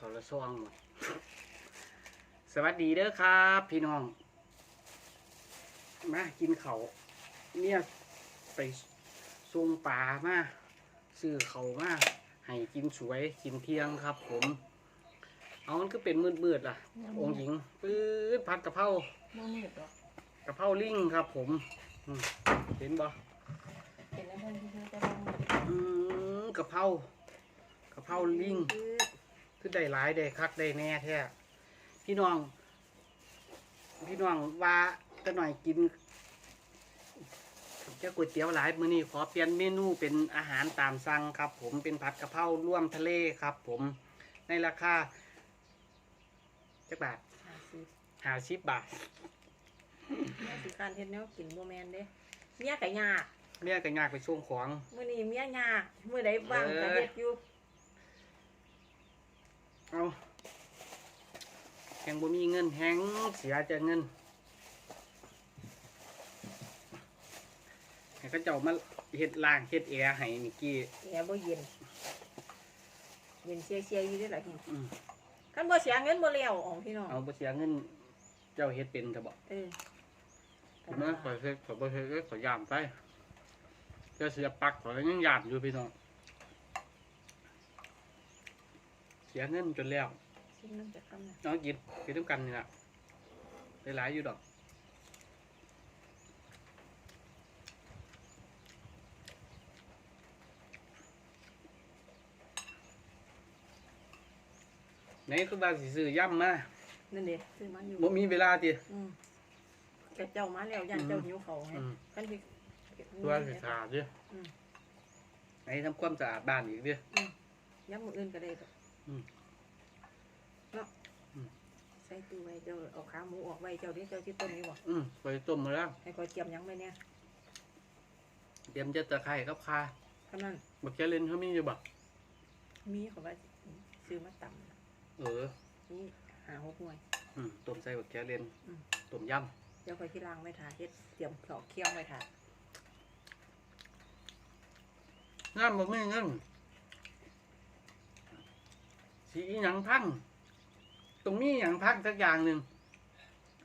ทรซองหมดสวัสดีเด้อครับ พี่น้อง มากินเขาวเนี่ยไปซุงปลามาซื้อเขาวมาให้กินสวยกินเที่ยงครับ ผม เอามันก็เป็นมืดๆล่ะ องค์หญิงปื๊ดผัดกะเพราบ่มืดหรอกกะเพราลิงครับ ผมอืมเห็นบ่เป็นแล้วเพิ่นที่จะบ่มืดอืมกะเพรากะเพราลิง คือคือได้หลายได้คักได้แน่แท้พี่น้อง พี่น้องว่าจะหน่อยกินเจ้าก๋วยเตี๋ยวหลายมื้อนี้ขอเปลี่ยนเมนูเป็นอาหารตามสั่งครับ ผมเป็นผัดกะเพราร่วมทะเลครับ ผมในราคาจักบาทหาสิห้าสิบบาทแม่สิการเฮ็ดแนวกินบ่แม่นเด้เมียก็ยากเมียก็ยากไปส่งของมื้อนี้เมียยากมื้อใดว่างก็เอ้ยเฮ็ดอยู่ เอาแหงบ่มีเงินแหงเสียจะเงินให้เขาเจ้ามาเฮ็ดล่างเฮ็ดแอร์ให้นิกกี้แอร์บ่เย็นเย็นเสียๆอยู่เด้อล่ะพี่อืมคันบ่เสียเงินบ่แล้วอ๋องพี่น้องเอาบ่เสียเงิน เจ้าเฮ็ดเป็นจะบอกเออผมว่าข่อยเฮ็ดข่อยบ่เฮ็ดเอ้ยข่อยย่านไปเจ้าเสียปักข่อยก็ยังย่านอยู่พี่น้อง เสียเงินจนแล้วซิมน้ำจะคำน่ะน้องกินกินน้ำกันนี่ล่ะได้หลายอยู่ดอกไหนคือว่าสิซื้อย่ำมานั่นเด้ซื้อมาอยู่บ่มีเวลาติอืมแกเจ้ามาแล้วย่านเจ้าหิวเขาวไงอืมคันที่ตัวสิขาดเด้ออืมไหนทำความสะอาดบ้านอีกเด้อ ย้ำมื้ออื่นก็ได้ดอก อืมเนาะอืม ใส่ตู้ไว้เจ้าเอาขาหมูออกไว้เจ้าที่เจ้าที่ต้นนี้บ่อืมไปต้มมาแล้วให้คอยเตรียมหยังไว้เนี่ยเตรียมจะตะไคร้ครับคาเท่านั้นบักแกเลนเขามีอยู่บ่มีเขาว่าซื้อมาตำน่ะเออ นี่หาหกหน่วย อืมต้มใส่บักแกเลนอืม ต้มยเดี๋ยวคอยที่ล้างไว้ทาเฮ็ดเตรียมสอกเคี่ยวไว้ทาำงามบ่มีเงิน สีอีหยังพังตรงนี้หยังพังสักอย่างหนึ่ง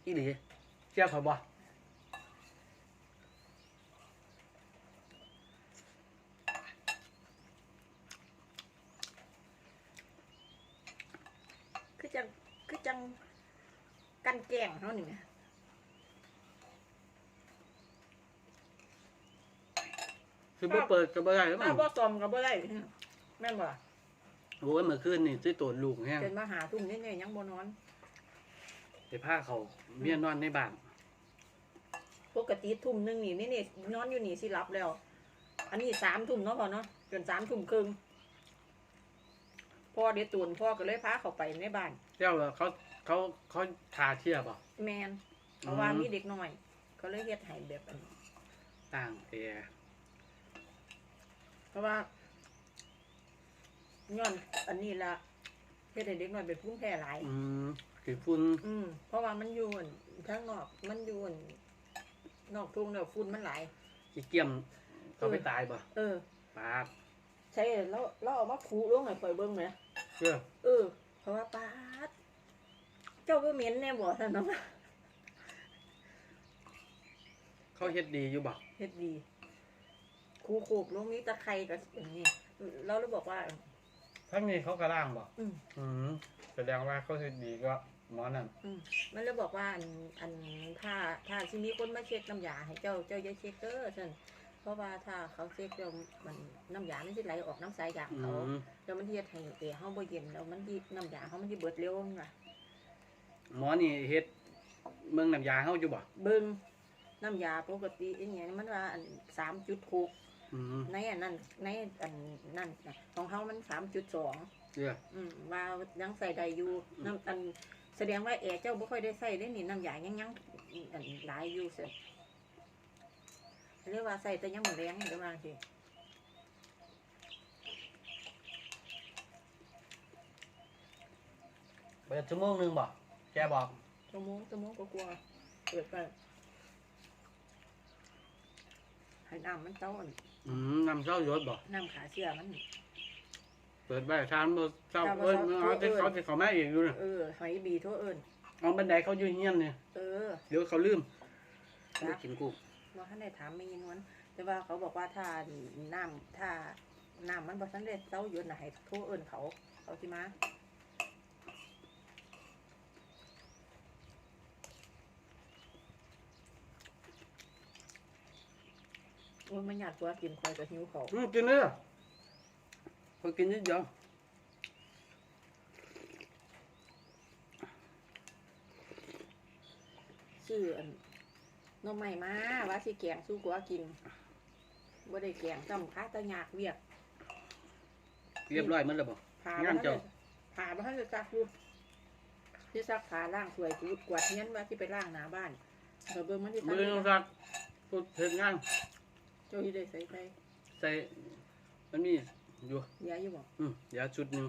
อีหลีเชื่อเขาบ่คือจังคือจังกันแกล้งเท่านี้แหมคือบ่เปิดก็บ่ได้หรือเปถ้าล่าบ่ซอมก็บ่ได้แม่นบ่ โอ้ยเมื่อคืนนี่ซื้อตัวลูกแห้งจนมาหาทุ่มนี่เนี่ยยังบ่นอน ไปพาเขาเมียนอนในบ้านปกติทุ่มหนึงนี่นี่นี่นอนอยู่นี่สิหลับแล้ว อันนี้สามทุ่มเนาะพ่อเนาะจนสามทุ่มครึ่งพ่อเดี๋ยวตูนพ่อก็เลยพาเขาไปในบ้านเจ้าว่าเขาเขาเขาทาเทียบบ่แมนเพราะว่าอืมมีเด็กน้อย เขาเลยเฮ็ดให้แบบอันนี้ต่างแต่เพราะว่า ย้อนอันนี้ละเฮ็ดให้เด็กน้อยเป็นภูมิแพ้หลาย อืมคือฝุ่นอืมเพราะว่ามันอยู่อั่นข้างนอกมันอยู่อั่นนอกทุ่งเนี่ยฝุ่นมันหลายอีเกี่ยมเขาไปตายบ่เออ ปาดใช่แล้วเราเอามาคูลงให้ข่อยเบิ่งแหมเชื่อเออ เพราะว่าปาดเจ้าบ่เหม็นแน่บ่ท่านเนาะเขาเฮ็ดดีอยู่บ่เฮ็ดดีคูโขกลงนี้ตะไคร้กับอย่างนี้เราเลยบอกว่า ทั้งนี้เขากระล่างบ่อืม อืมแสดงว่าเขาเฮ็ดดีก็หมอนั่นอืมมันเลยบอกว่าอันอันถ้าถ้าสิมีคนมาเช็คน้ำยาให้เจ้าเจ้าอย่าเช็คเด้อซั่นเพราะว่าถ้าเขาเช็คแล้วมันน้ำยามันสิไหลออกน้ำสายยางอืเขามแล้วมันเฮ็ดให้เอร์เฮาบ่เย็นแล้วมันสิน้ำยาเฮามันสิเบิดเร็วน่ะหมอนี่เฮ็ดเมืองน้ำยาเฮาอยู่บ่เบิ่งน้ำยาปกติอีหยังมันว่าอัน3.6 อืมในอันนั้นในอันนั่นน่ะของเฮามัน3.2เชื่ออืมว่ายังใส่ได้อยู่น้ำอันแสดงว่าแอร์เจ้าบ่ค่อยได้ใส่ได้นี่น้ำยายังยังอันหลายอยู่เสียเรียกว่าใส่แต่ยังหมดแรงเดี๋ยวว่าสิเปิดชั่วโมงหนึงบ่แกบอกชั่วโมงชั่วโมงก็กลัวาเปิดไปให้น้ำมันเต้า อันอืมน้ำเจ้าหยศบ่น้ำขาเชื่อมันเปิดใบทานบ่เศร้าเอิ้นเอาแต่เขาสิเขามาอีกอยู่น่ะเออหอยบีโทษเอิญเอาบันไดเขาอยู่เฮียนเนี่ยเออเดี๋ยวเขาลืมครับไม่กินกุ้งว่าท่านได้ถามไม่ยินวันแต่ว่าเขาบอกว่าถ้าน้ำถ้าน้ำมันบ่ทันได้เต้าเยอะนะให้โทษเอิญเขาเขาสิมา โอ้ยมันอยากตัวกินคอยจะหิวเขาอืมกินเลยเขากินนิดเดียวซื้ออันหน้องใหม่มาว่าสิแกงสู้กัวกินบ่ได้แกงจำค้าแตะยากเวียกเรียบร้อยหมันแล้วบ่ ผ่างั้นเจ้าผ่าบ่ทันได้ซักอยู่ที่ซักผ้าล้างถ้วยกูดกวาดเฮียนว่าสิไปล้างหน้าบ้านเดี๋ยวเบิ่งมันสิมือต้องซักพูดเฮ็ดงานเจ้าสิได้ใส่ไปใส่มันมีอยู่ยาอยู่บ่อืมเดี๋ยวชุดหนึง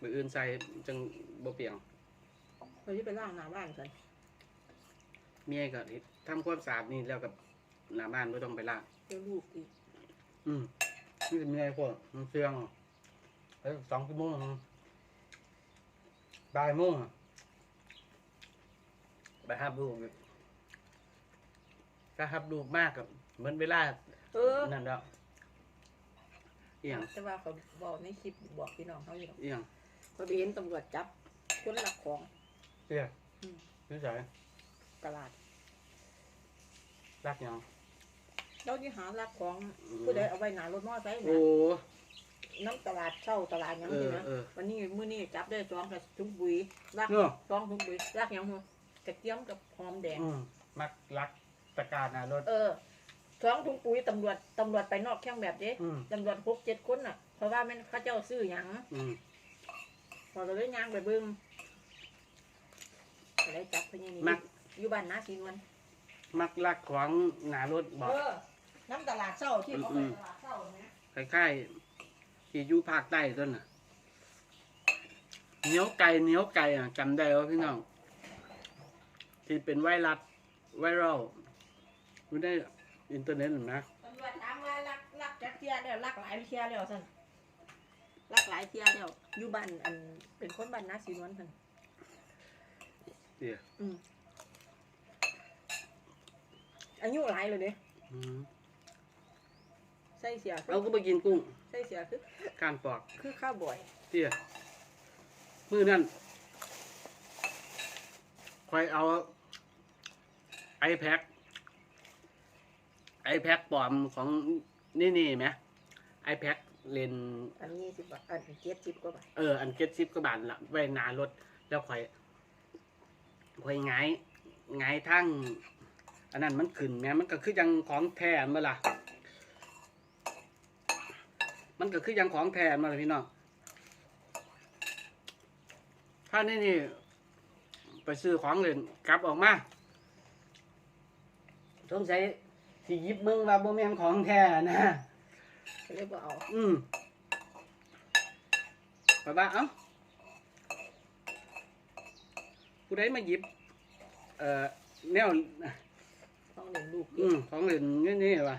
มืออื่นใส่จังบ่เปียงเพิ่นสิไปล้างหน้าบ้านซั่นเมียก็ทำความสะอาดนี่แล้วกับหน้าบ้านบ่ต้องไปล้างเจ้าลูกอีกอืมนี่เป็นเมียพวกมันเสื่องเอ้ยสองชั่วโมงบ่ายโมงอะไปหับลูกอีกถ้าหับลูกมากกับเหมือนเวลา เออ นั่นแล้วเอียงแต่ว่าเขาบอกในคลิปบอกพี่น้องเขาอยู่ดอกเอียงเขาไปเห็นตำรวจจับคนลักของเตี้ยอืมรู้จักตลาดรักหยังเราที่หาลักของผู้ใดเอาไว้หน้ารถมอไซค์โอ้นะน้ำตลาดเช่าตลาดหยังเอนี่อนะเออวันนี้มื้อนี้จับได้สองกับถุงปุ๋ยลักเนาะสองถุงปุ๋ยลักหยังหัวกระเทียมกับหอมแดงอืมมักรักตะการนะรถเออ สองถุงปุ๋ยตำรวจตำรวจไปนอกแข้งแบบเด้อืม ตำรวจหกเจ็ดคนน่ะ เพราะว่าแม่นเขาเจ้าซื้อหยังอืมพอเราได้ย่างไปเบิ่งก็ได้จับพญานี่มักอยู่บ้านนาสีนวลมักรักของหนารถบอกเออ น้ำตลาดเช่าที่เขาไปอืมตลาดเช่าเนี่ยคล้ายๆที่อยู่ภาคใต้ต้นน่ะเหนียวไก่เหนียวไก่อะจำได้ว่าพี่น้องที่เป็นไวรัสไวรัลอยู่ใน อินเทอร์เน็ตนะ ตำรวจถามว่าลักลักจักเที่ยแล้วลักหลายเที่ยแล้วสั่นลักหลายเที่ยแล้วอยู่บ้านอันเป็นคนบ้านนาสีนวลสั่นเดี๋ยวอืมอายุหลายเลยเด้อืมใส่เสียคือเราก็ไปกินกุ้งใส่เสียคือการปอกคือข้าวบ่อย เตี้ยมือนั่นคอยเอาไอแพ็ค ไอแพ็คปลอมของนี่นี่ไหมไอแพ็คเลนอันนี้สิบบาทอันเจ็ดสิบกว่าบาทเอออันเก็ตซิปก็บานละไว้หนารถแล้วคอยคอยไงายไงายทั้งอันนั้นมันขึ้นแม้มันก็คือยังของแท้มาล่ะมันก็คือยังของแท้มาเลยพี่น้องถ้านี่นี่ ไปซื้อของเล่นกลับออกมาสงสัย สิหยิบมึงว่าบ่แม่นของแท้นะก็เลยบ่เอาอืมไปบ้าเอ้าผู้ใดมาหยิบ เอ่อแนวต้องเลี้ยงลูกอืมของเล่นนี่นี่ว่ะ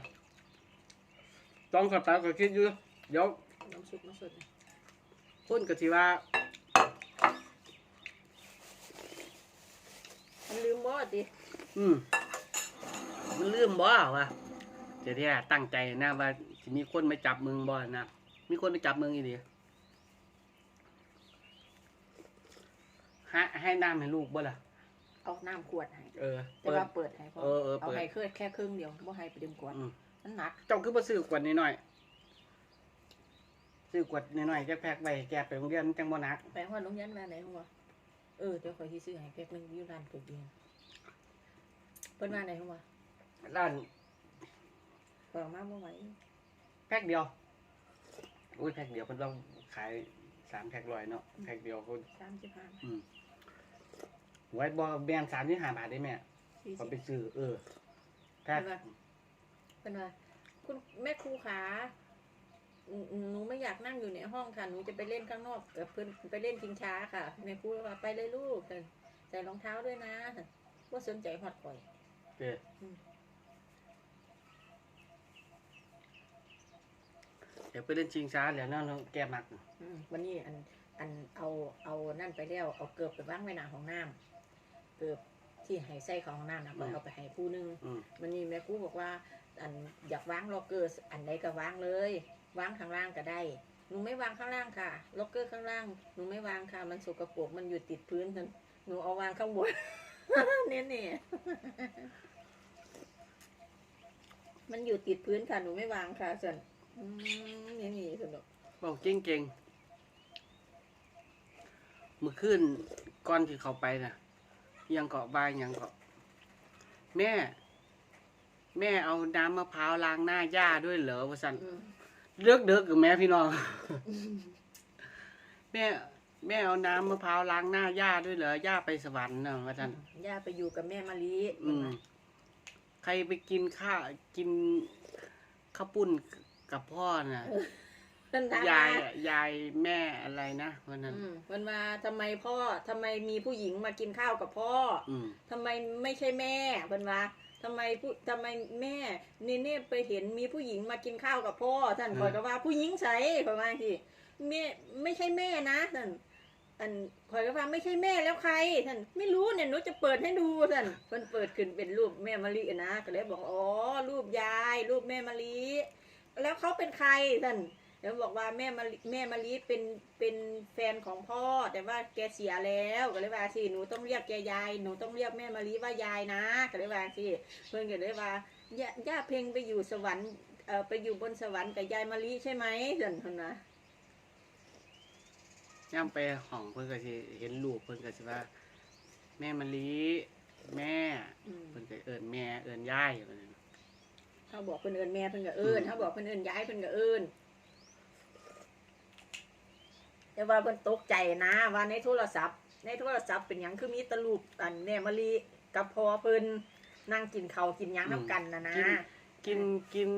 ต้องขับตาก็คิดอยู่เดี๋ยวน้ำซุปน้ำซุปคนก็สิว่ามันลืมบ่ติอืม มันลืมบ่วะเดี๋ยวที่ตั้งใจนะว่าสิมีคนมาจับมึงบ่นะมีคนมาจับมึงอีดีให้ให้น้ำให้ลูกบ่ล่ะ เอาน้ำขวดให้เออแต่เปิด ว่าเปิดให้พอเออเออเอาเปิด ให้เคยแค่ครึ่งเดียวบ่ให้ไปดื่มขวดอืมมันหนักเจ้าคือบ่ซื้อกวดนิดหน่อยซื้อกวดนิดหน่อยจะแพ็คไว้แกไปโรงเรียนจังบ่หนัก ไปฮอดโรงเรียนมาไหนหัวเออเดี๋ยวขอยสิซื้อให้แพ็คหนึงอยู่ร้านเกิดเองเพิ่นว่าไหนหัว ร้านเปิดมาบ่ไหวแพ็คเดียว อุ้ยแพ็คเดียวเพิ่นต้องขายสามแพ็คร้อยเนาะแพ็คเดียวเพิ่น35อืมไว้บ่แบ่ง35บาทได้แม่เขาไป40ซื้อเออแพ็คเห็นปะเพิ่นว่าคุณแม่ครูขาอืมอืมหนูไม่อยากนั่งอยู่ในห้องค่ะ หนูจะไปเล่นข้างนอกกับเพื่อนไปเล่นชิงช้าค่ะ แม่ครูเลยว่าไปเลยลูกแต่ใส่รองเท้าด้วยนะว่าสนใจฮอดข่อยเด้อ เดี๋ยวไปเล่นชิงช้าเดี๋ยวนั่นแกมักอืมวันนี้อันอันเอาเอานั่นไปแล้วเอาเกือบไปวางไว้หน้าห้องน้ำเกือบที่ให้ใส่ของห้องน้ำนะก็เอาไปให้ผู้หนึง อืมวันนี้แม่ครูบอกว่าอันอยากวางล็อกเกอร์อันใดก็วางเลยวางข้างล่างก็ได้หนูไม่วางข้างล่างค่ะล็อกเกอร์ข้างล่างหนูไม่วางค่ะ มันสกปรกมันอยู่ติดพื้นฉันหนูเอาวางข้างบน เนี่ยเนี่ยมันอยู่ติดพื้นค่ะหนูไม่วางค่ะส่วน อืมนี่นี่สนุกบอกเก่งเก่งๆมือขึ้นก้อนที่เขาไปน่ะ ยังเกาะบายยังเกาะ แม่ แม่เอาน้ำมะพร้าวล้างหน้าย่าด้วยเหรอวะสันอืมเลือกเดือกกับแม่พี่น้อง แม่ แม่เอาน้ำมะพร้าวล้างหน้าย่าด้วยเหรอย่าไปสวรรค์เนาะวะสัน ย่าไปอยู่กับแม่มะลิอืมใครไปกินข้าวกินข้าวปุ้น กับพ่อน่ะเพิ่นถามยายว่าอะยายแม่อะไรนะวันนั้น อืมเพิ่นว่าทำไมพ่อทำไมมีผู้หญิงมากินข้าวกับพ่ออืมทำไมไม่ใช่แม่เพิ่นว่าทำไมผู้ทำไมแม่เนเน่ไปเห็นมีผู้หญิงมากินข้าวกับพ่อท่านคอยก็ว่าผู้หญิงใส่ประมาณที่แม่ไม่ใช่แม่นะท่านอันคอยก็ว่าไม่ใช่แม่แล้วใครท่านไม่รู้เนี่ยหนูจะเปิดให้ดูท่านเพิ่นเปิดขึ้นเป็นรูปแม่มะลินะก็เลยบอกอ๋อรูปยาย รูปแม่มะลิ แล้วเขาเป็นใครท่านแล้วบอกว่าแม่มะลิแม่มะลิเป็นเป็นแฟนของพ่อ แต่ว่าแกเสียแล้วก็เลยว่าสิหนูต้องเรียกแกยายหนูต้องเรียกแม่มะลิว่ายายนะก็เลยว่าสิเพื่อนก็เลยว่าย่าย่าเพ่งไปอยู่สวรรค์เอ่อไปอยู่บนสวรรค์กับยายมะลิใช่ไหมเพื่อนคนนะย่ำไปห้องเพิ่นก็สิเห็นลูกเพิ่นก็สิว่า แม่มะลิแม่อืมเพิ่นก็เอิ้นแม่เอิ้นยายว่าซั่น เขาบอกเพิ่นเอิญแม่เพิ่นก็เอิญอืมเขาบอกเพิ่นเอิญยายเพิ่นก็เอิญแต่ว่าเพิ่นตกใจนะว่าในโทรศัพท์ ในโทรศัพท์เป็นหยังคือมีแตลูกอันแม่มะลิกับพ่อเพิ่นนั่งกินข้าวกินหยังน้ำกันนะนะกินกิน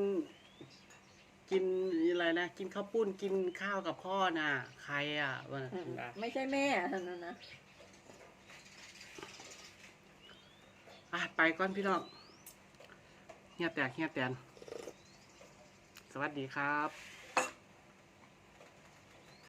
กินอะไรนะ กินข้าวปุ้นกินข้าวกับพ่อน่ะ ใครอะว่าอืมว่าไม่ใช่แม่เท่านั้นนะ อะไปก่อนพี่น้องเฮียแตกเฮียแตน สวัสดีครับ